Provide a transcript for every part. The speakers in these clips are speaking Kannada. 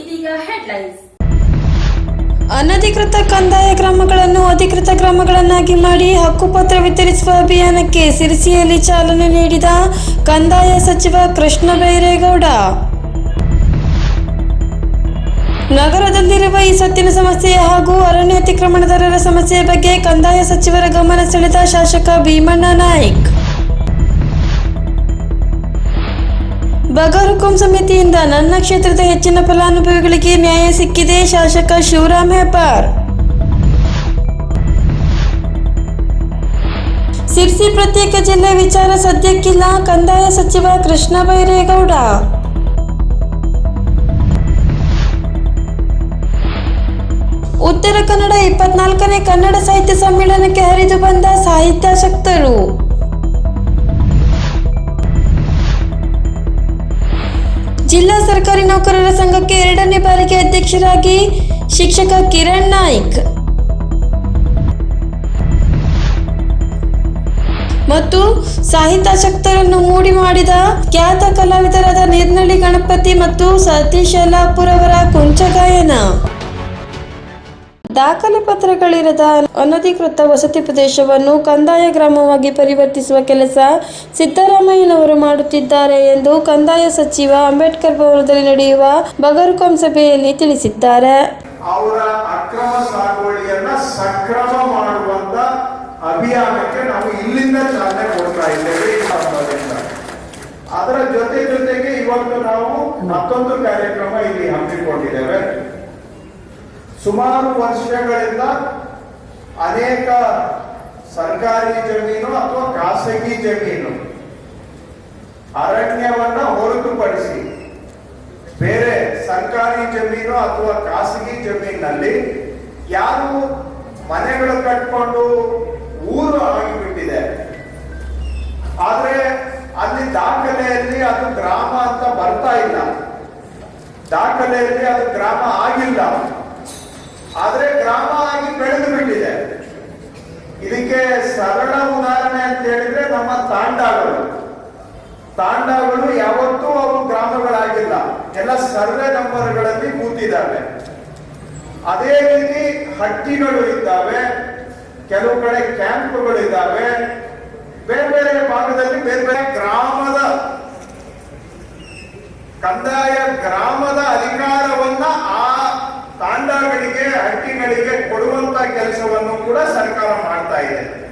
ಇದೀಗ ಹೆಡ್ಲೈನ್ಸ್ ಅನಧಿಕೃತ ಕಂದಾಯ ಗ್ರಾಮಗಳನ್ನು ಅಧಿಕೃತ ಗ್ರಾಮಗಳನ್ನಾಗಿ ಮಾಡಿ ಹಕ್ಕುಪತ್ರ ವಿತರಿಸುವ ಅಭಿಯಾನಕ್ಕೆ ಸಿರಿಸಿಯಲ್ಲಿ ಚಾಲನೆ ನೀಡಿದ ಕಂದಾಯ ಸಚಿವ ಕೃಷ್ಣ ಬೈರೇಗೌಡ. ನಗರದಲ್ಲಿರುವ ಈ ಸತ್ತಿನ ಸಮಸ್ಯೆ ಹಾಗೂ ಅರಣ್ಯ ಅತಿಕ್ರಮಣದಾರರ ಸಮಸ್ಯೆ ಬಗ್ಗೆ ಕಂದಾಯ ಸಚಿವರ ಗಮನ ಸೆಳೆದ ಶಾಸಕ ಭೀಮಣ್ಣ ನಾಯ್ಕ್. ಬಗರುಕುಂ ಸಮಿತಿಯಿಂದ ನನ್ನ ಕ್ಷೇತ್ರದ ಹೆಚ್ಚಿನ ಫಲಾನುಭವಿಗಳಿಗೆ ನ್ಯಾಯ ಸಿಕ್ಕಿದೆ ಶಾಸಕ ಶಿವರಾಮ್ ಹೆಬ್ಬಾರ್. ಸಿರ್ಸಿ ಪ್ರತ್ಯೇಕ ಜಿಲ್ಲೆ ವಿಚಾರ ಸದ್ಯಕ್ಕಿಲ್ಲ. ಕಂದಾಯ ಸಚಿವ ಕೃಷ್ಣ ಬೈರೇಗೌಡ. ಉತ್ತರ ಕನ್ನಡ ಇಪ್ಪತ್ನಾಲ್ಕನೇ ಕನ್ನಡ ಸಾಹಿತ್ಯ ಸಮ್ಮೇಳನಕ್ಕೆ ಹರಿದು ಬಂದ ಸಾಹಿತ್ಯಾಸಕ್ತರು. ಜಿಲ್ಲಾ ಸರ್ಕಾರಿ ನೌಕರರ ಸಂಘಕ್ಕೆ ಎರಡನೇ ಬಾರಿಗೆ ಅಧ್ಯಕ್ಷರಾಗಿ ಶಿಕ್ಷಕ ಕಿರಣ್ ನಾಯ್ಕ್. ಮತ್ತು ಸಾಹಿತ್ಯಾಸಕ್ತರನ್ನು ಮೂಡಿ ಮಾಡಿದ ಖ್ಯಾತ ಕಲಾವಿದರಾದ ನಿರ್ನಳ್ಳಿ ಗಣಪತಿ ಮತ್ತು ಸತೀಶ್ ಯಲ್ಲಾಪುರ್ ಅವರ ಕುಂಚಗಾಯನ ದಾಖಲೆ ಪತ್ರಗಳಿರದ ಅನಧಿಕೃತ ವಸತಿ ಪ್ರದೇಶವನ್ನು ಕಂದಾಯ ಗ್ರಾಮವಾಗಿ ಪರಿವರ್ತಿಸುವ ಕೆಲಸ ಸಿದ್ದರಾಮಯ್ಯನವರು ಮಾಡುತ್ತಿದ್ದಾರೆ ಎಂದು ಕಂದಾಯ ಸಚಿವ ಅಂಬೇಡ್ಕರ್ ಭವನದಲ್ಲಿ ನಡೆಯುವ ಬಗರುಕೊಂ ಸಭೆಯಲ್ಲಿ ತಿಳಿಸಿದ್ದಾರೆ. ಅವರ ಅಕ್ರಮ ಸಾಗುವಳಿಯನ್ನ ಸಕ್ರಮ ಮಾಡುವಂತ ಅಭಿಯಾನಕ್ಕೆ ನಾವು ಇಲ್ಲಿಂದ ಚಾಲನೆ ಕೊಡ್ತಾ ಇದ್ದೇವೆ ಅದರ ಜೊತೆ ಜೊತೆಗೆ ಇವತ್ತು ನಾವು ಮತ್ತೊಂದು ಕಾರ್ಯಕ್ರಮ ಇಲ್ಲಿ ಹಮ್ಮಿಕೊಂಡಿದ್ದೇವೆ. ಸುಮಾರು ವರ್ಷಗಳಿಂದ ಅನೇಕ ಸರ್ಕಾರಿ ಜಮೀನು ಅಥವಾ ಖಾಸಗಿ ಜಮೀನು ಅರಣ್ಯವನ್ನ ಹೊರತುಪಡಿಸಿ ಬೇರೆ ಸರ್ಕಾರಿ ಜಮೀನು ಅಥವಾ ಖಾಸಗಿ ಜಮೀನಲ್ಲಿ ಯಾರು ಮನೆಗಳು ಕಟ್ಕೊಂಡು ಊರು ಆಗಿಬಿಟ್ಟಿದೆ. ಆದ್ರೆ ಅಲ್ಲಿ ದಾಖಲೆಯಲ್ಲಿ ಅದು ಗ್ರಾಮ ಅಂತ ಬರ್ತಾ ಇಲ್ಲ. ದಾಖಲೆಯಲ್ಲಿ ಅದು ಗ್ರಾಮ ಆಗಿಲ್ಲ. ಆದ್ರೆ ಗ್ರಾಮ ಆಗಿ ಬೆಳೆದು ಬಿಟ್ಟಿದೆ. ಇದಕ್ಕೆ ಸರಳ ಉದಾಹರಣೆ ಅಂತ ಹೇಳಿದ್ರೆ ನಮ್ಮ ತಾಂಡಾಗಳು. ತಾಂಡಾಗಳು ಯಾವತ್ತೂ ಅವು ಗ್ರಾಮಗಳಾಗಿಲ್ಲ. ಎಲ್ಲ ಸರ್ವೆ ನಂಬರ್ಗಳಲ್ಲಿ ಕೂತಿದ್ದಾವೆ. ಅದೇ ರೀತಿ ಹಟ್ಟಿಗಳು ಇದ್ದಾವೆ. ಕೆಲವು ಕಡೆ ಕ್ಯಾಂಪ್ಗಳು ಇದ್ದಾವೆ. ಬೇರೆ ಬೇರೆ ಭಾಗದಲ್ಲಿ ಬೇರೆ ಬೇರೆ ಗ್ರಾಮದ ಕಂದಾಯ ಗ್ರಾಮದ ಅಧಿಕಾರವನ್ನ ಆ ತಾಂಡಗಳಿಗೆ ಹಟ್ಟಿಗಳಿಗೆ ಕೊಡುವಂತ ಕೆಲಸವನ್ನು ಕೂಡ ಸರ್ಕಾರ ಮಾಡ್ತಾ ಇದೆ.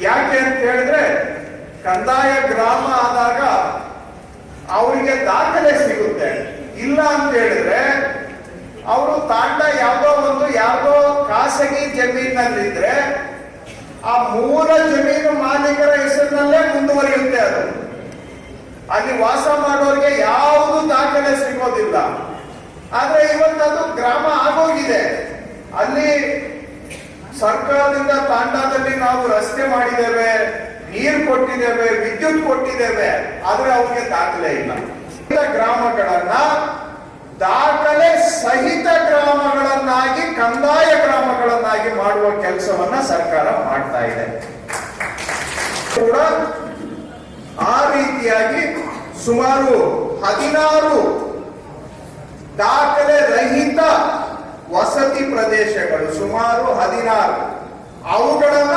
ಯಾಕೆ ಅಂತ ಹೇಳಿದ್ರೆ, ಕಂದಾಯ ಗ್ರಾಮ ಆದಾಗ ಅವರಿಗೆ ದಾಖಲೆ ಸಿಗುತ್ತೆ. ಇಲ್ಲ ಅಂತ ಹೇಳಿದ್ರೆ, ಅವರು ತಾಂಡ ಯಾವುದೋ ಒಂದು, ಯಾವುದೋ ಖಾಸಗಿ ಜಮೀನಲ್ಲಿದ್ರೆ, ಆ ಮೂಲ ಜಮೀನು ಮಾಲೀಕರ ಹೆಸರಿನಲ್ಲೇ ಮುಂದುವರಿಯುತ್ತೆ ಅದು. ಅಲ್ಲಿ ವಾಸ ಮಾಡೋರಿಗೆ ಯಾವುದು ದಾಖಲೆ ಸಿಗೋದಿಲ್ಲ. ಆದ್ರೆ ಇವತ್ತದು ಗ್ರಾಮ ಆಗೋಗಿದೆ. ಅಲ್ಲಿ ಸರ್ಕಾರದಿಂದ ತಾಂಡಾದಲ್ಲಿ ನಾವು ರಸ್ತೆ ಮಾಡಿದ್ದೇವೆ, ನೀರು ಕೊಟ್ಟಿದ್ದೇವೆ, ವಿದ್ಯುತ್ ಕೊಟ್ಟಿದ್ದೇವೆ, ಆದ್ರೆ ಅವ್ರಿಗೆ ದಾಖಲೆ ಇಲ್ಲ. ಗ್ರಾಮಗಳನ್ನ ದಾಖಲೆ ಸಹಿತ ಗ್ರಾಮಗಳನ್ನಾಗಿ, ಕಂದಾಯ ಗ್ರಾಮಗಳನ್ನಾಗಿ ಮಾಡುವ ಕೆಲಸವನ್ನ ಸರ್ಕಾರ ಮಾಡ್ತಾ ಇದೆ. ಕೂಡ ಆ ರೀತಿಯಾಗಿ ಸುಮಾರು ಹದಿನಾರು ದಾಖಲೆ ರಹಿತ ವಸತಿ ಪ್ರದೇಶಗಳು ಸುಮಾರು ಹದಿನಾರು. ಅವುಗಳನ್ನ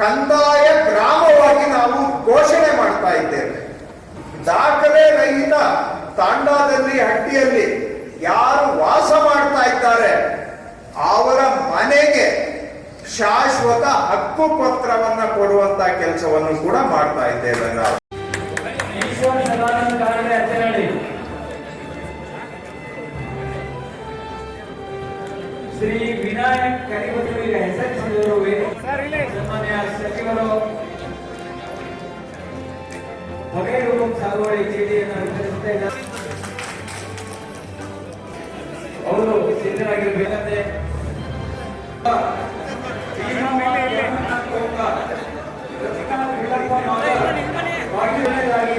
ಕಂದಾಯ ಗ್ರಾಮವಾಗಿ ನಾವು ಘೋಷಣೆ ಮಾಡ್ತಾ ಇದ್ದೇವೆ. ದಾಖಲೆ ರಹಿತ ತಾಂಡಾದಲ್ಲಿ ಹಟ್ಟಿಯಲ್ಲಿ ಯಾರು ವಾಸ ಮಾಡ್ತಾ ಇದ್ದಾರೆ, ಅವರ ಮನೆಗೆ ಶಾಶ್ವತ ಹಕ್ಕು ಪತ್ರವನ್ನ ಕೊಡುವಂತ ಕೆಲಸವನ್ನು ಕೂಡ ಮಾಡ್ತಾ ಇದ್ದೇವೆ ನಾವು. ಶ್ರೀ ವಿನಾಯಕ್ ಕರಿಬಸವರಿಗೆ ಹೆಸರಿಸಿದವರು ಸನ್ಮಾನ್ಯ ಸಚಿವರು. ಬಗೆರೂರು ಸಾಗುವಳಿ ಚೀಟಿಯನ್ನು ವಿತರಿಸುತ್ತಾ ಇದ್ದಾರೆ. ಅವರು ಸಿದ್ಧರಾಗಿರಬೇಕಂತೆ.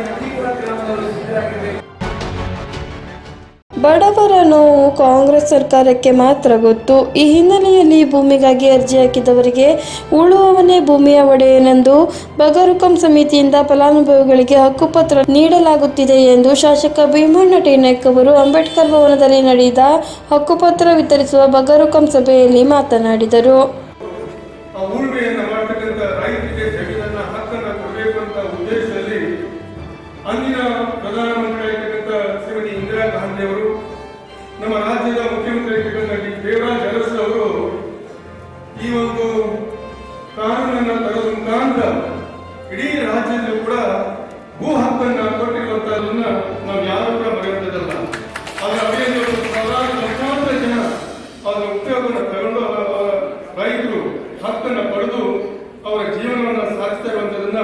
ನಂದೀಪುರ ಗ್ರಾಮದವರು ಸಿದ್ಧರಾಗಿರಬೇಕು. ಬಡವರ ನೋವು ಕಾಂಗ್ರೆಸ್ ಸರ್ಕಾರಕ್ಕೆ ಮಾತ್ರ ಗೊತ್ತು. ಈ ಹಿನ್ನೆಲೆಯಲ್ಲಿ ಭೂಮಿಗಾಗಿ ಅರ್ಜಿ ಹಾಕಿದವರಿಗೆ ಉಳುವವನೇ ಭೂಮಿಯ ಒಡೆಯನೆಂದು ಬಗರುಕಂ ಸಮಿತಿಯಿಂದ ಫಲಾನುಭವಿಗಳಿಗೆ ಹಕ್ಕುಪತ್ರ ನೀಡಲಾಗುತ್ತಿದೆ ಎಂದು ಶಾಸಕ ಭೀಮಣ್ಣ ಟೇನಾಯ್ಕ್ ಅವರು ಅಂಬೇಡ್ಕರ್ ಭವನದಲ್ಲಿ ನಡೆದ ಹಕ್ಕುಪತ್ರ ವಿತರಿಸುವ ಬಗರುಕಂ ಸಭೆಯಲ್ಲಿ ಮಾತನಾಡಿದರು. ಅದರ ಉಪಯೋಗವನ್ನು ತಗೊಂಡು ಅವರ ಅವರ ರೈತರು ಹಕ್ಕನ್ನ ಪಡೆದು ಅವರ ಜೀವನವನ್ನ ಸಾಗಿಸ್ತಾ ಇರುವಂತದನ್ನ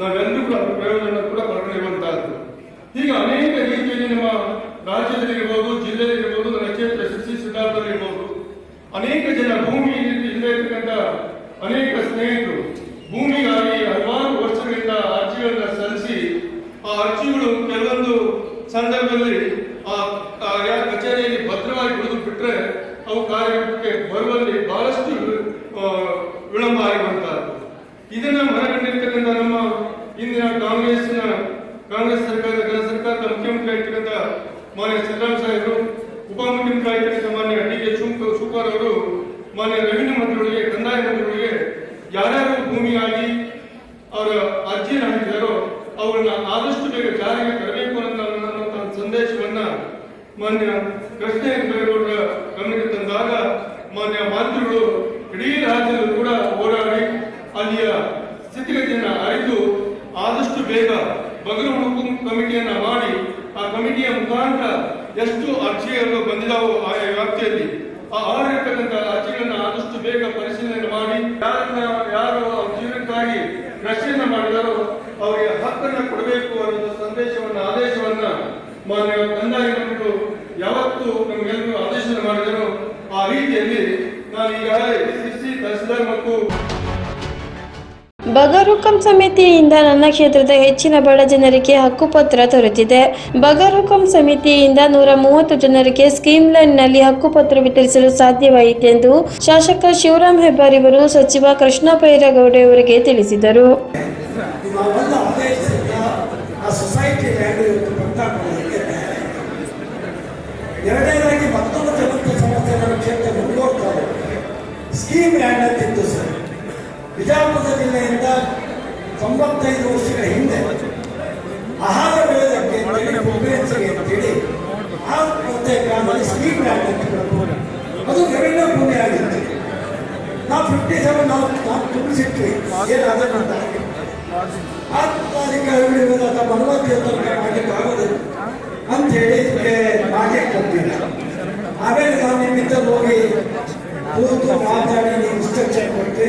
ನಾವೆಲ್ಲರೂ ಕೂಡ ಅದರ ಪ್ರಯೋಜನ ಕೂಡ ಪಡ್ಕೊಂಡಿರುವಂತಹದ್ದು ಹೀಗೆ ಅನೇಕ ರೀತಿಯಲ್ಲಿ ನಮ್ಮ ರಾಜ್ಯದಲ್ಲಿ ಇರ್ಬೋದು ಜಿಲ್ಲೆಯಲ್ಲಿ ಇರ್ಬೋದು ನನ್ನ ಕ್ಷೇತ್ರ ಶಿಶಿ ಸಿದ್ಧಾರ್ಥದಲ್ಲಿ ಇರ್ಬೋದು ಅನೇಕ ಜನ ಭೂಮಿ ಇಲ್ಲದೆ ಇರ್ತಕ್ಕಂಥ ಅನೇಕ ಸ್ನೇಹಿತರು ಭೂಮಿಗಾಗಿ ಹಲವಾರು ವರ್ಷಗಳಿಂದ ಅರ್ಜಿಗಳನ್ನ ಸಲ್ಲಿಸಿ ಆ ಅರ್ಜಿಗಳು ಕೆಲವೊಂದು ಸಂದರ್ಭದಲ್ಲಿ ಆ ಆ ಯಾ- ಕಚೇರಿಯಲ್ಲಿ ಭದ್ರವಾಗಿ ಉಳಿದು ಬಿಟ್ರೆ ಅವು ಕಾರ್ಯಕ್ಕೆ ಬರುವಲ್ಲಿ ಬಹಳಷ್ಟು ಆ, ವಿಳಂಬ ಆಗಿರುವಂತಹದ್ದು ಇದನ್ನ ಮನಗಂಡಿರ್ತಕ್ಕಂಥ ನಮ್ಮ ಇಂದಿನ ಕಾಂಗ್ರೆಸ್ನ ಕಾಂಗ್ರೆಸ್ ಸರ್ಕಾರದ ಕೇಂದ್ರ ಸರ್ಕಾರದ ಮುಖ್ಯಮಂತ್ರಿ ಆಗಿರ್ತಕ್ಕಂಥ ಮಾನ್ಯ ಸಿದ್ದರಾಮ ಸಾಹೇಬರು, ಉಪಮುಖ್ಯಮಂತ್ರಿ ಆಗಿರ್ತಕ್ಕಂಥ ಮಾನ್ಯ ಡಿ ಕೆ ಶಿವಕುಮಾರ್ ಅವರು, ಮಾನ್ಯ ರವೀಂದ್ರ ಮಂತ್ರಿಗಳಿಗೆ, ಕಂದಾಯ ಮಂತ್ರಿಗಳಿಗೆ ಯಾರ್ಯಾರು ಭೂಮಿಯಾಗಿ ಅವರ ಅರ್ಜಿಯನ್ನು ಹಾಕಿದಾರೋ ಅವುಗಳನ್ನ ಆದಷ್ಟು ಬೇಗ ಜಾರಿಗೆ ತರಬೇಕು ಅನ್ನೋ ಸಂದೇಶವನ್ನ ಮಾನ್ಯ ಕೃಷ್ಣ ಬೈರೇಗೌಡರ ಗಮನಕ್ಕೆ ತಂದಾಗ ಮಾನ್ಯ ಮಂತ್ರಿಗಳು ಇಡೀ ರಾಜ್ಯದಲ್ಲೂ ಕೂಡ ಹೋರಾಡಿ ಅಲ್ಲಿಯ ಸ್ಥಿತಿಗತಿಯನ್ನು ಅರಿತು ಬೇಗ ಬಗರು ಹುಡುಕು ಕಮಿಟಿಯನ್ನ ಮಾಡಿ ಆ ಕಮಿಟಿಯ ಮುಖಾಂತರ ಎಷ್ಟು ಅರ್ಜಿಗಳು ಬಂದಿದಾವೋ ಆಯಾ ವ್ಯಾಪ್ತಿಯಲ್ಲಿ ಆ ಆಗಿರ್ತಕ್ಕಂಥ ಅರ್ಜಿಗಳನ್ನ ಆದಷ್ಟು ಬೇಗ ಪರಿಶೀಲನೆ ಮಾಡಿ ಯಾರನ್ನ ಯಾರು ಜೀವನಕ್ಕಾಗಿ ರಕ್ಷಣೆ ಮಾಡಿದಾರೋ ಅವರಿಗೆ ಹಕ್ಕನ್ನ ಕೊಡಬೇಕು ಅನ್ನೋ ಸಂದೇಶವನ್ನ, ಆದೇಶವನ್ನ ಮಾನ್ಯ ಸಮಿತಿಯಿಂದ ನನ್ನ ಕ್ಷೇತ್ರದ ಹೆಚ್ಚಿನ ಬಡ ಜನರಿಗೆ ಹಕ್ಕುಪತ್ರ ದೊರೆತಿದೆ. ಬಗರುಕಂ ಸಮಿತಿಯಿಂದ ನೂರ ಮೂವತ್ತು ಜನರಿಗೆ ಸ್ಕೀಮ್ ಲೈನ್ನಲ್ಲಿ ಹಕ್ಕುಪತ್ರ ವಿತರಿಸಲು ಸಾಧ್ಯವಾಯಿತೆಂದು ಶಾಸಕ ಶಿವರಾಮ್ ಹೆಬ್ಬಾರಿವರು ಸಚಿವ ಕೃಷ್ಣ ತಿಳಿಸಿದರು. ಲ್ಯಾಂಡ್ ಅಂತಿತ್ತು ಸರ್? ಬಿಜಾಪುರ ಜಿಲ್ಲೆಯಿಂದ ತೊಂಬತ್ತೈದು ವರ್ಷಗಳ ಹಿಂದೆ ಆಹಾರ ವೇದಕ್ಕೆ ಅಂತೇಳಿ ಆ ಮತ್ತೆ ಗ್ರಾಮದಲ್ಲಿ ಸ್ಕೀಮ್ ಅದು ರೆವೆನ್ಯೂ ಭೂಮಿ ಆಗಿತ್ತು ನಾವು ಫಿಫ್ಟಿ ಸೆವೆನ್ ನಾವು ನಾವು ತುಂಬಿಸಿಟ್ವಿ ಏನಾದರೂ ಅಂತ ಆ ದಿನ ಇವತ್ತು ಮನವರಿಕೆ ತನಕ ಮಾಡಲಿಕ್ಕೆ ಆಗೋದಿಲ್ಲ ಅಂತ ಹೇಳಿ ಇದಕ್ಕೆ ಕೊಟ್ಟಿಲ್ಲ. ಆಮೇಲೆ ಹೋಗಿ ಕೂತು ಮಾತಾಡಿ ಇನ್ಸ್ಟ್ರಕ್ಷನ್ ಕೊಟ್ಟು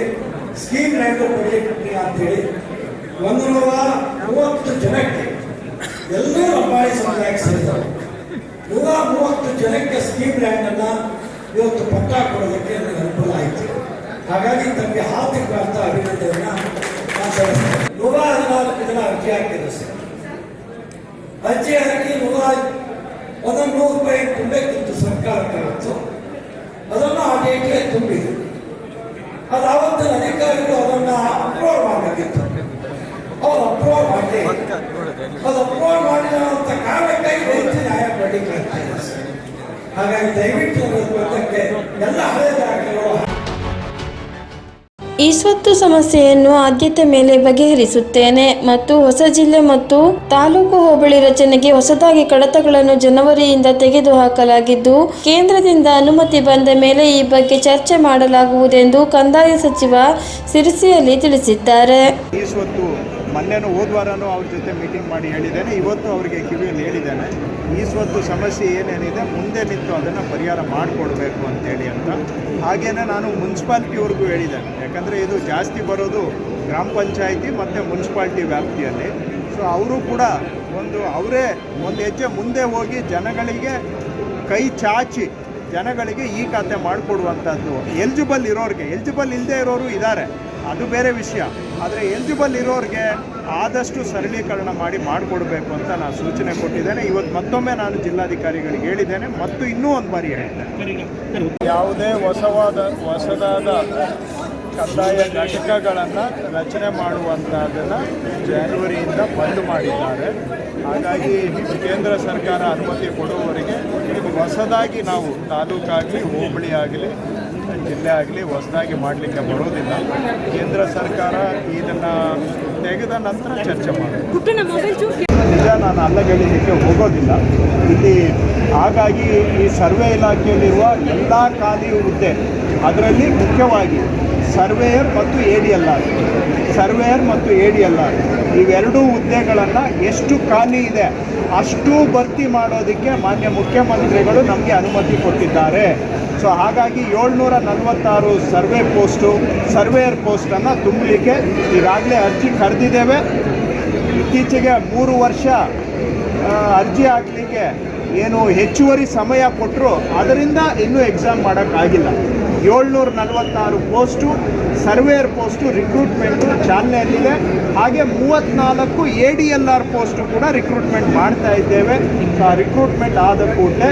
ಸ್ಕೀಮ್ ಲ್ಯಾಂಡ್ ಕೊಡ್ಲಿಕ್ಕೆ ಅಂತ ಹೇಳಿ ಒಂದು ನೂರ ಮೂವತ್ತು ಜನಕ್ಕೆ ಎಲ್ಲರೂ ಅಂಬಾರಿ ಸಮುದಾಯಕ್ಕೆ ಸೇರಿದವರು ನೂರ ಮೂವತ್ತು ಜನಕ್ಕೆ ಸ್ಕೀಮ್ ಅನ್ನ ಇವತ್ತು ಪಟ್ಟ ಕೊಡೋದಕ್ಕೆ ನನಗೆ ಅನುಕೂಲ ಆಯಿತು. ಹಾಗಾಗಿ ತಮಗೆ ಹಾರ್ದಿಕ ಅರ್ಥ ಅಭಿನಂದನೆಯನ್ನ ನೂರ ಹದಿನಾಲ್ಕು ಜನ ಅರ್ಜಿ ಹಾಕಿದ್ರು ಸರ್. ಅರ್ಜಿ ಹಾಕಿ ನೂರ ಒಂದೊಂದು ನೂರು ರೂಪಾಯಿ ತುಂಬಬೇಕಿತ್ತು ಸರ್ಕಾರಕ್ಕೆ ಅವತ್ತು ಅದನ್ನು ಆ ಡೇಟ್ಗೆ ತುಂಬಿದ್ರು ಅದಾವತ್ತಿನ ಅಧಿಕಾರಿಗಳು ಅದನ್ನ ಮಾಡಿ ಅದು ಅಪ್ಲೋಡ್ ಮಾಡಿರುವಂತ ಕಾರಣಕ್ಕಾಗಿ ಹೆಚ್ಚು ನ್ಯಾಯ. ಹಾಗಾಗಿ ದಯವಿಟ್ಟು ಎಲ್ಲ ಹಳೆ ದಾಖಲೆಗಳು ಈ ಸ್ವತ್ತು ಸಮಸ್ಯೆಯನ್ನು ಆದ್ಯತೆ ಮೇಲೆ ಬಗೆಹರಿಸುತ್ತೇನೆ ಮತ್ತು ಹೊಸ ಜಿಲ್ಲೆ ಮತ್ತು ತಾಲೂಕು ಹೋಬಳಿ ರಚನೆಗೆ ಹೊಸದಾಗಿ ಕಡತಗಳನ್ನು ಜನವರಿಯಿಂದ ತೆಗೆದುಹಾಕಲಾಗಿದ್ದು ಕೇಂದ್ರದಿಂದ ಅನುಮತಿ ಬಂದ ಮೇಲೆ ಈ ಬಗ್ಗೆ ಚರ್ಚೆ ಮಾಡಲಾಗುವುದೆಂದು ಕಂದಾಯ ಸಚಿವ ಸಿರಿಸಿಯಲ್ಲಿ ತಿಳಿಸಿದ್ದಾರೆ ಈ ಸ್ವತ್ತು ಮೊನ್ನೆನೂ ಹೋದ ವಾರನೂ ಅವ್ರ ಜೊತೆ ಮೀಟಿಂಗ್ ಮಾಡಿ ಹೇಳಿದ್ದೇನೆ. ಇವತ್ತು ಅವರಿಗೆ ಕಿವಿಯಲ್ಲಿ ಹೇಳಿದ್ದೇನೆ. ಈ ಸ್ವತ್ತು ಸಮಸ್ಯೆ ಏನೇನಿದೆ, ಮುಂದೆ ನಿಂತು ಅದನ್ನು ಪರಿಹಾರ ಮಾಡಿಕೊಡ್ಬೇಕು ಅಂತೇಳಿ ಅಂತ. ಹಾಗೇನೆ ನಾನು ಮುನ್ಸಿಪಾಲ್ಟಿಯವ್ರಿಗೂ ಹೇಳಿದ್ದೇನೆ. ಯಾಕಂದರೆ ಇದು ಜಾಸ್ತಿ ಬರೋದು ಗ್ರಾಮ ಪಂಚಾಯಿತಿ ಮತ್ತು ಮುನ್ಸಿಪಾಲ್ಟಿ ವ್ಯಾಪ್ತಿಯಲ್ಲಿ. ಸೊ ಅವರು ಕೂಡ ಒಂದು ಅವರೇ ಒಂದು ಹೆಜ್ಜೆ ಮುಂದೆ ಹೋಗಿ ಜನಗಳಿಗೆ ಕೈ ಚಾಚಿ ಜನಗಳಿಗೆ ಈ ಖಾತೆ ಮಾಡಿಕೊಡುವಂಥದ್ದು ಎಲಿಜಿಬಲ್ ಇರೋರಿಗೆ, ಎಲಿಜಿಬಲ್ ಇಲ್ಲದೆ ಇರೋರು ಇದ್ದಾರೆ. ಅದು ಬೇರೆ ವಿಷಯ. ಆದರೆ ಎಲಿಜಿಬಲ್ ಇರೋರಿಗೆ ಆದಷ್ಟು ಸರಳೀಕರಣ ಮಾಡಿ ಮಾಡಿಕೊಡ್ಬೇಕು ಅಂತ ನಾನು ಸೂಚನೆ ಕೊಟ್ಟಿದ್ದೇನೆ. ಇವತ್ತು ಮತ್ತೊಮ್ಮೆ ನಾನು ಜಿಲ್ಲಾಧಿಕಾರಿಗಳಿಗೆ ಹೇಳಿದ್ದೇನೆ ಮತ್ತು ಇನ್ನೂ ಒಂದು ಬಾರಿ ಹೇಳಿದ್ದೇನೆ ಯಾವುದೇ ಹೊಸವಾದ, ಹೊಸದಾದ ಕಡ್ಡಾಯ ಘಟಕಗಳನ್ನು ರಚನೆ ಮಾಡುವಂಥದ್ದನ್ನು ಜನವರಿಯಿಂದ ಬಂದ್ ಮಾಡಿದ್ದಾರೆ. ಹಾಗಾಗಿ ಕೇಂದ್ರ ಸರ್ಕಾರ ಅನುಮತಿ ಕೊಡುವವರಿಗೆ ಹೊಸದಾಗಿ ನಾವು ತಾಲೂಕಾಗಲಿ ಹೋಬಳಿ ಆಗಲಿ ಜಿಲ್ಲೆ ಆಗಲಿ ಹೊಸದಾಗಿ ಮಾಡಲಿಕ್ಕೆ ಬರೋದಿಲ್ಲ. ಕೇಂದ್ರ ಸರ್ಕಾರ ಇದನ್ನು ತೆಗೆದ ನಂತರ ಚರ್ಚೆ ಮಾಡೋದು. ನಿಜ ನಾನು ಅಲ್ಲಗೆಳಿಲಿಕ್ಕೆ ಹೋಗೋದಿಲ್ಲ. ಇಲ್ಲಿ ಹಾಗಾಗಿ ಈ ಸರ್ವೆ ಇಲಾಖೆಯಲ್ಲಿರುವ ಎಲ್ಲ ಖಾಲಿ ಹುದ್ದೆ ಅದರಲ್ಲಿ ಮುಖ್ಯವಾಗಿ ಸರ್ವೇಯರ್ ಮತ್ತು A D L R. Surveyor ಮತ್ತು ಎ ಡಿ ಎಲ್ ಆರ್. ಇವೆರಡೂ ಹುದ್ದೆಗಳನ್ನು ಎಷ್ಟು ಖಾಲಿ ಇದೆ ಅಷ್ಟು ಭರ್ತಿ ಮಾಡೋದಕ್ಕೆ ಮಾನ್ಯ ಮುಖ್ಯಮಂತ್ರಿಗಳು ನಮಗೆ ಅನುಮತಿ ಕೊಟ್ಟಿದ್ದಾರೆ. ಸೊ ಹಾಗಾಗಿ ಏಳ್ನೂರ ನಲವತ್ತಾರು ಸರ್ವೆ ಪೋಸ್ಟು, ಸರ್ವೇಯರ್ ಪೋಸ್ಟನ್ನು ತುಂಬಲಿಕ್ಕೆ ಈಗಾಗಲೇ ಅರ್ಜಿ ಕರೆದಿದ್ದೇವೆ ಇತ್ತೀಚೆಗೆ ಮೂರು ವರ್ಷ ಅರ್ಜಿ ಹಾಕಲಿಕ್ಕೆ ಏನು ಹೆಚ್ಚುವರಿ ಸಮಯ ಕೊಟ್ಟರು ಅದರಿಂದ ಇನ್ನೂ ಎಕ್ಸಾಮ್ ಮಾಡೋಕ್ಕಾಗಿಲ್ಲ. ಏಳ್ನೂರ ನಲವತ್ತಾರು ಪೋಸ್ಟು, ಸರ್ವೇಯರ್ ಪೋಸ್ಟು ರಿಕ್ರೂಟ್ಮೆಂಟು ಚಾಲನೆಯಲ್ಲಿದೆ. ಹಾಗೆ ಮೂವತ್ತ್ನಾಲ್ಕು A D L R post ಕೂಡ ರಿಕ್ರೂಟ್ಮೆಂಟ್ ಮಾಡ್ತಾ ಇದ್ದೇವೆ. ಆ ರಿಕ್ರೂಟ್ಮೆಂಟ್ ಆದ ಕೂಡಲೇ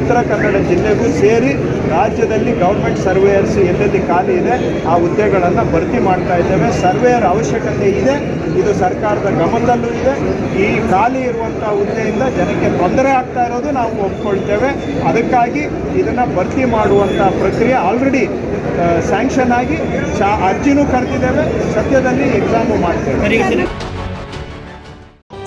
ಉತ್ತರ ಕನ್ನಡ ಜಿಲ್ಲೆಗೂ ಸೇರಿ ರಾಜ್ಯದಲ್ಲಿ ಗೌರ್ಮೆಂಟ್ ಸರ್ವೇಯರ್ಸ್ ಎಲ್ಲೆಲ್ಲಿ ಖಾಲಿ ಇದೆ, ಆ ಹುದ್ದೆಗಳನ್ನು ಭರ್ತಿ ಮಾಡ್ತಾ ಇದ್ದೇವೆ. ಸರ್ವೇಯರ್ ಅವಶ್ಯಕತೆ ಇದೆ, ಇದು ಸರ್ಕಾರದ ಗಮನದಲ್ಲೂ ಇದೆ. ಈ ಖಾಲಿ ಇರುವಂಥ ಹುದ್ದೆಯಿಂದ ಜನಕ್ಕೆ ತೊಂದರೆ ಆಗ್ತಾ ಇರೋದು ನಾವು ಒಪ್ಕೊಳ್ತೇವೆ. ಅದಕ್ಕಾಗಿ ಇದನ್ನು ಭರ್ತಿ ಮಾಡುವಂಥ ಪ್ರಕ್ರಿಯೆ ಆಲ್ರೆಡಿ ಸ್ಯಾಂಕ್ಷನ್ ಆಗಿ ಶಾ ಅರ್ಜಿನೂ ಕರೆದಿದ್ದೇವೆ ಸದ್ಯದಲ್ಲಿ ಎಕ್ಸಾಮು ಮಾಡ್ತೇವೆ.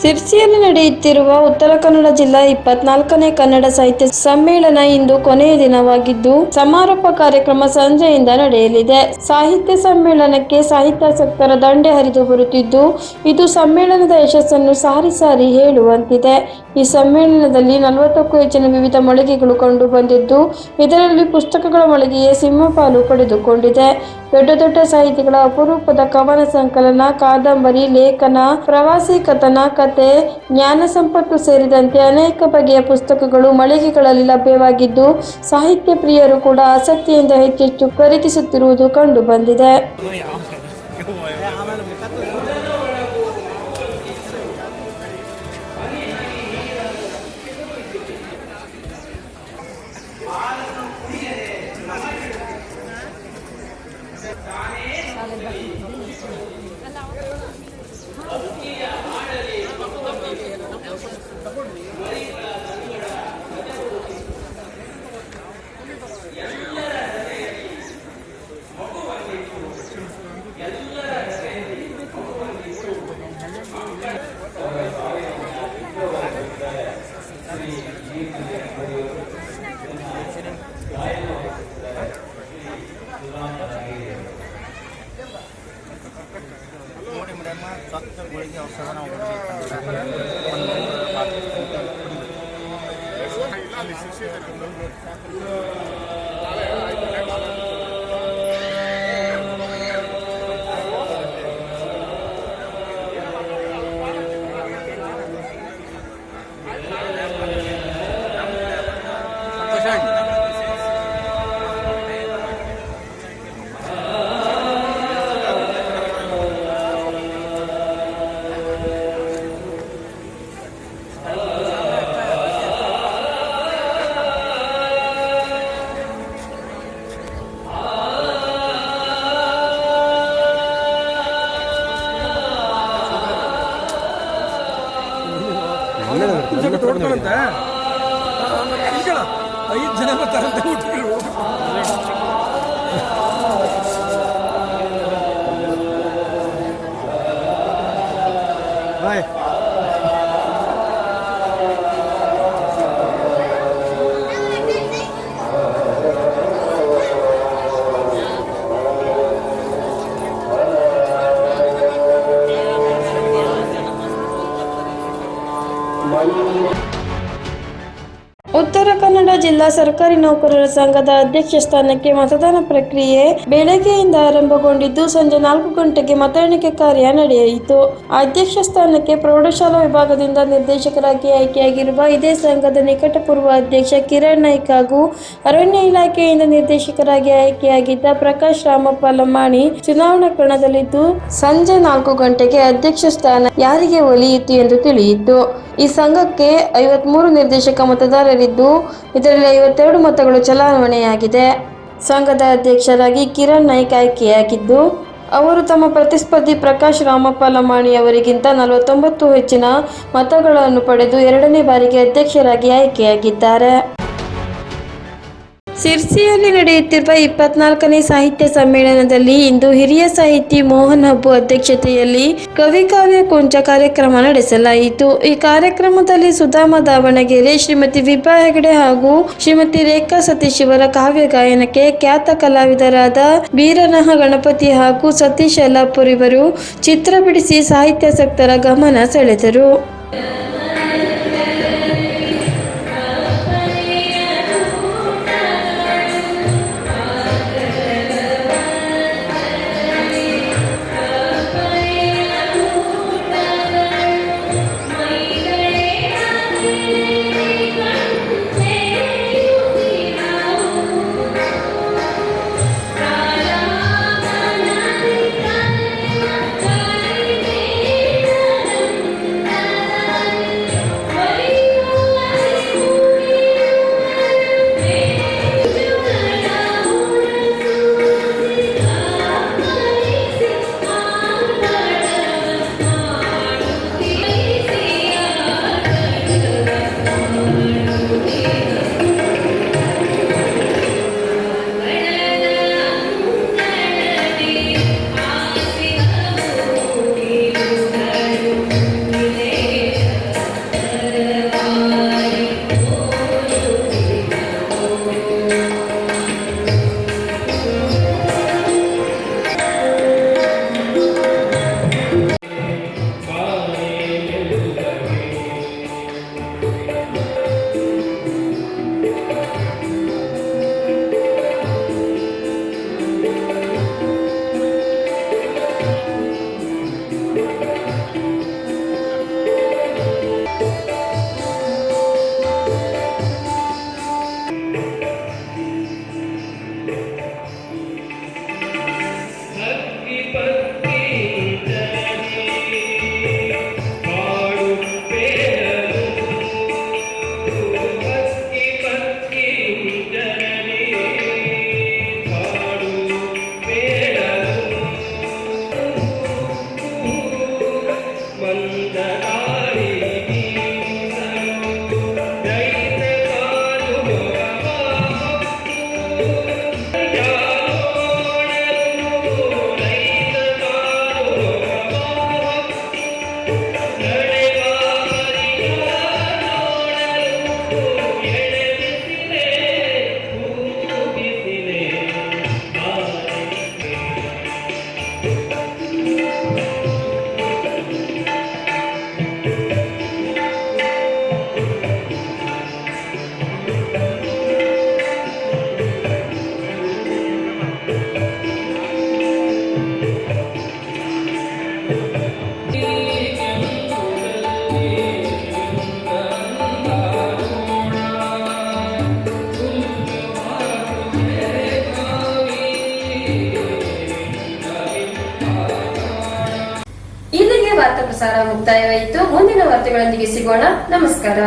ಸಿರ್ಸಿಯಲ್ಲಿ ನಡೆಯುತ್ತಿರುವ ಉತ್ತರ ಕನ್ನಡ ಜಿಲ್ಲಾ ಇಪ್ಪತ್ನಾಲ್ಕನೇ ಕನ್ನಡ ಸಾಹಿತ್ಯ ಸಮ್ಮೇಳನ ಇಂದು ಕೊನೆಯ ದಿನವಾಗಿದ್ದು, ಸಮಾರೋಪ ಕಾರ್ಯಕ್ರಮ ಸಂಜೆಯಿಂದ ನಡೆಯಲಿದೆ. ಸಾಹಿತ್ಯ ಸಮ್ಮೇಳನಕ್ಕೆ ಸಾಹಿತ್ಯಾಸಕ್ತರ ದಂಡೆ ಹರಿದು ಬರುತ್ತಿದ್ದು, ಇದು ಸಮ್ಮೇಳನದ ಯಶಸ್ಸನ್ನು ಸಾರಿ ಸಾರಿ ಹೇಳುವಂತಿದೆ. ಈ ಸಮ್ಮೇಳನದಲ್ಲಿ ನಲವತ್ತಕ್ಕೂ ಹೆಚ್ಚಿನ ವಿವಿಧ ಮಳಿಗೆಗಳು ಕಂಡು ಬಂದಿದ್ದು, ಇದರಲ್ಲಿ ಪುಸ್ತಕಗಳ ಮಳಿಗೆಯೇ ಸಿಂಹಪಾಲು ಪಡೆದುಕೊಂಡಿದೆ. ದೊಡ್ಡ ದೊಡ್ಡ ಸಾಹಿತಿಗಳ ಅಪರೂಪದ ಕವನ ಸಂಕಲನ, ಕಾದಂಬರಿ, ಲೇಖನ, ಪ್ರವಾಸಿ ಕಥನ, ಕತೆ, ಜ್ಞಾನ ಸಂಪತ್ತು ಸೇರಿದಂತೆ ಅನೇಕ ಬಗೆಯ ಪುಸ್ತಕಗಳು ಮಳಿಗೆಗಳಲ್ಲಿ ಲಭ್ಯವಾಗಿದ್ದು, ಸಾಹಿತ್ಯ ಪ್ರಿಯರು ಕೂಡ ಆಸಕ್ತಿಯಿಂದ ಹೆಚ್ಚೆಚ್ಚು ಖರೀದಿಸುತ್ತಿರುವುದು ಕಂಡು ಬಂದಿದೆ. ಅಲ್ಲ ಶಿಕ್ಷಕರು ಐದು ಜನ ಬರ್ತಾರಂತ Bye. ಉತ್ತರ ಕನ್ನಡ ಜಿಲ್ಲಾ ಸರ್ಕಾರಿ ನೌಕರರ ಸಂಘದ ಅಧ್ಯಕ್ಷ ಸ್ಥಾನಕ್ಕೆ ಮತದಾನ ಪ್ರಕ್ರಿಯೆ ಬೆಳಗ್ಗೆಯಿಂದ ಆರಂಭಗೊಂಡಿದ್ದು ಸಂಜೆ ನಾಲ್ಕು ಗಂಟೆಗೆ ಮತ ಕಾರ್ಯ ನಡೆಯಿತು. ಅಧ್ಯಕ್ಷ ಸ್ಥಾನಕ್ಕೆ ಪ್ರೌಢಶಾಲಾ ವಿಭಾಗದಿಂದ ನಿರ್ದೇಶಕರಾಗಿ ಆಯ್ಕೆಯಾಗಿರುವ ಇದೇ ಸಂಘದ ನಿಕಟಪೂರ್ವ ಅಧ್ಯಕ್ಷ ಕಿರಣ್ ನಾಯ್ಕ್ ಹಾಗೂ ಅರಣ್ಯ ಇಲಾಖೆಯಿಂದ ನಿರ್ದೇಶಕರಾಗಿ ಆಯ್ಕೆಯಾಗಿದ್ದ ಪ್ರಕಾಶ್ ರಾಮಪ್ಪ ಲಮಾಣಿ ಚುನಾವಣಾ ಕಣದಲ್ಲಿದ್ದು, ಸಂಜೆ ನಾಲ್ಕು ಗಂಟೆಗೆ ಅಧ್ಯಕ್ಷ ಸ್ಥಾನ ಯಾರಿಗೆ ಒಲಿಯಿತು ಎಂದು ತಿಳಿಯಿತು. ಈ ಸಂಘಕ್ಕೆ ಐವತ್ಮೂರು ನಿರ್ದೇಶಕ ಮತದಾರರಿದ್ದು ಇದರಲ್ಲಿ ಐವತ್ತೆರಡು ಮತಗಳು ಚಲಾವಣೆಯಾಗಿದೆ. ಸಂಘದ ಅಧ್ಯಕ್ಷರಾಗಿ ಕಿರಣ್ ನಾಯ್ಕ ಆಯ್ಕೆಯಾಗಿದ್ದು, ಅವರು ತಮ್ಮ ಪ್ರತಿಸ್ಪರ್ಧಿ ಪ್ರಕಾಶ್ ರಾಮಪ್ಪ ಲಮಾಣಿ ಅವರಿಗಿಂತ ನಲವತ್ತೊಂಬತ್ತು ಹೆಚ್ಚಿನ ಮತಗಳನ್ನು ಪಡೆದು ಎರಡನೇ ಬಾರಿಗೆ ಅಧ್ಯಕ್ಷರಾಗಿ ಆಯ್ಕೆಯಾಗಿದ್ದಾರೆ. ಸಿರ್ಸಿಯಲ್ಲಿ ನಡೆಯುತ್ತಿರುವ ಇಪ್ಪತ್ನಾಲ್ಕನೇ ಸಾಹಿತ್ಯ ಸಮ್ಮೇಳನದಲ್ಲಿ ಇಂದು ಹಿರಿಯ ಸಾಹಿತಿ ಮೋಹನ್ ಹಬ್ಬು ಅಧ್ಯಕ್ಷತೆಯಲ್ಲಿ ಕವಿಕಾವ್ಯ ಕುಂಚ ಕಾರ್ಯಕ್ರಮ ನಡೆಸಲಾಯಿತು. ಈ ಕಾರ್ಯಕ್ರಮದಲ್ಲಿ ಸುಧಾಮ ದಾವಣಗೆರೆ, ಶ್ರೀಮತಿ ವಿಭಾ ಹೆಗಡೆ ಹಾಗೂ ಶ್ರೀಮತಿ ರೇಖಾ ಸತೀಶ್ ಇವರ ಕಾವ್ಯ ಗಾಯನಕ್ಕೆ ಖ್ಯಾತ ಕಲಾವಿದರಾದ ಬೀರನಹ ಗಣಪತಿ ಹಾಗೂ ಸತೀಶ್ ಯಲ್ಲಾಪುರ್ ಇವರು ಚಿತ್ರ ಬಿಡಿಸಿ ಸಾಹಿತ್ಯಾಸಕ್ತರ ಗಮನ ಸೆಳೆದರು. ವಾರ್ತೆಗಳೊಂದಿಗೆ ಸಿಗೋಣ. ನಮಸ್ಕಾರ.